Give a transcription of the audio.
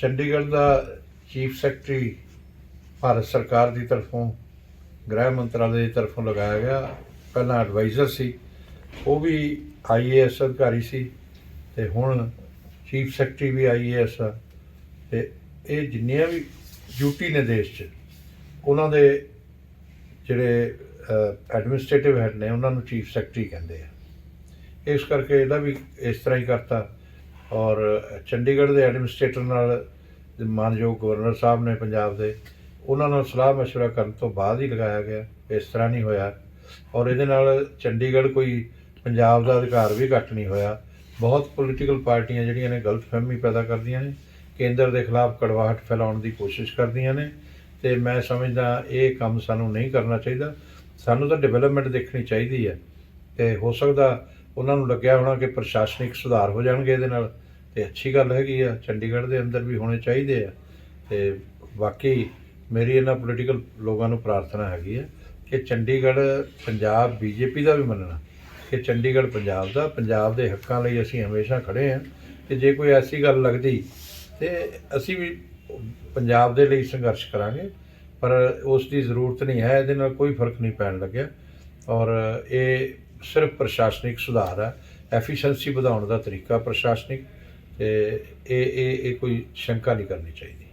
ਚੰਡੀਗੜ੍ਹ ਦਾ chief secretary Bharat ਸਰਕਾਰ ਦੀ ਤਰਫੋਂ, ਗ੍ਰਹਿ ਮੰਤਰਾਲੇ ਦੀ ਤਰਫੋਂ ਲਗਾਇਆ ਗਿਆ। ਪਹਿਲਾਂ ਐਡਵਾਈਜ਼ਰ ਸੀ, ਉਹ ਵੀ ਆਈਏਐਸ ਅਧਿਕਾਰੀ ਸੀ ਤੇ ਹੁਣ ਚੀਫ ਸੈਕਟਰੀ ਵੀ ਆਈਏਐਸ ਆ। ਤੇ ਇਹ ਜਿੰਨੀਆਂ ਵੀ ਡਿਊਟੀ ਨੇ ਦੇਸ਼ 'ਚ, ਉਹਨਾਂ ਦੇ ਜਿਹੜੇ ਐਡਮਿਨਿਸਟ੍ਰੇਟਿਵ ਹੈਡ ਨੇ, ਉਹਨਾਂ ਨੂੰ ਚੀਫ ਸੈਕਟਰੀ ਕਹਿੰਦੇ ਆ। ਇਸ ਕਰਕੇ ਇਹਦਾ ਵੀ ਇਸ ਤਰ੍ਹਾਂ ਹੀ ਕਰਤਾ। ਔਰ ਚੰਡੀਗੜ੍ਹ ਦੇ ਐਡਮਿਨਿਸਟ੍ਰੇਟਰ ਨਾਲ ਮਾਨਯੋਗ ਗਵਰਨਰ ਸਾਹਿਬ ਨੇ ਪੰਜਾਬ ਦੇ ਉਹਨਾਂ ਨਾਲ ਸਲਾਹ مشورہ ਕਰਨ ਤੋਂ ਬਾਅਦ ਹੀ ਲਗਾਇਆ ਗਿਆ ਇਸ ਤਰ੍ਹਾਂ ਨਹੀਂ ਹੋਇਆ ਔਰ ਇਹਦੇ ਨਾਲ ਚੰਡੀਗੜ੍ਹ ਕੋਈ ਪੰਜਾਬ ਦਾ ਅਧਿਕਾਰ ਵੀ ਘੱਟ ਨਹੀਂ ਹੋਇਆ ਬਹੁਤ ਪੋਲੀਟੀਕਲ ਪਾਰਟੀਆਂ ਜਿਹੜੀਆਂ ਨੇ ਗਲਤਫਹਿਮੀ ਪੈਦਾ ਕਰਦੀਆਂ ਨੇ ਕੇਂਦਰ ਦੇ ਖਿਲਾਫ ਕੜਵਾਹਟ ਫੈਲਾਉਣ ਦੀ ਕੋਸ਼ਿਸ਼ ਕਰਦੀਆਂ ਨੇ ਤੇ ਮੈਂ ਸਮਝਦਾ ਇਹ ਕੰਮ ਸਾਨੂੰ ਨਹੀਂ ਕਰਨਾ ਚਾਹੀਦਾ ਸਾਨੂੰ ਤਾਂ ਡਿਵੈਲਪਮੈਂਟ ਦੇਖਣੀ ਚਾਹੀਦੀ ਹੈ ਤੇ ਹੋ ਸਕਦਾ ਉਹਨਾਂ ਨੂੰ ਲੱਗਿਆ ਹੋਣਾ ਕਿ ਪ੍ਰਸ਼ਾਸਨਿਕ ਸੁਧਾਰ ਹੋ ਜਾਣਗੇ ਇਹਦੇ ਨਾਲ। ਤੇ ਅੱਛੀ ਗੱਲ ਹੈਗੀ ਆ, ਚੰਡੀਗੜ੍ਹ ਦੇ ਅੰਦਰ ਵੀ ਹੋਣੇ ਚਾਹੀਦੇ ਆ। ਤੇ ਬਾਕੀ ਮੇਰੀ ਇਹਨਾਂ ਪੋਲੀਟੀਕਲ ਲੋਕਾਂ ਨੂੰ ਪ੍ਰਾਰਥਨਾ ਹੈਗੀ ਆ ਕਿ ਚੰਡੀਗੜ੍ਹ ਪੰਜਾਬ ਬੀਜੇਪੀ ਦਾ ਵੀ ਮੰਨਣਾ, ਕਿ ਚੰਡੀਗੜ੍ਹ ਪੰਜਾਬ ਦਾ, ਪੰਜਾਬ ਦੇ ਹੱਕਾਂ ਲਈ ਅਸੀਂ ਹਮੇਸ਼ਾ ਖੜੇ ਹਾਂ। ਕਿ ਜੇ ਕੋਈ ਐਸੀ ਗੱਲ ਲੱਗਦੀ, ਤੇ ਅਸੀਂ ਵੀ ਪੰਜਾਬ ਦੇ ਲਈ ਸੰਘਰਸ਼ ਕਰਾਂਗੇ, ਪਰ ਉਸ ਦੀ ਜ਼ਰੂਰਤ ਨਹੀਂ ਹੈ, ਇਹਦੇ ਨਾਲ ਕੋਈ ਫ਼ਰਕ ਨਹੀਂ ਪੈਣ ਲੱਗਿਆ। ਔਰ ਇਹ ਸਿਰਫ ਪ੍ਰਸ਼ਾਸਨਿਕ ਸੁਧਾਰ ਹੈ ਐਫੀਸ਼ੀਐਂਸੀ ਵਧਾਉਣ ਦਾ ਤਰੀਕਾ ਪ੍ਰਸ਼ਾਸਨਿਕ, ਤੇ ਇਹ ਇਹ ਇਹ ਕੋਈ ਸ਼ੰਕਾ ਨਹੀਂ ਕਰਨੀ ਚਾਹੀਦੀ।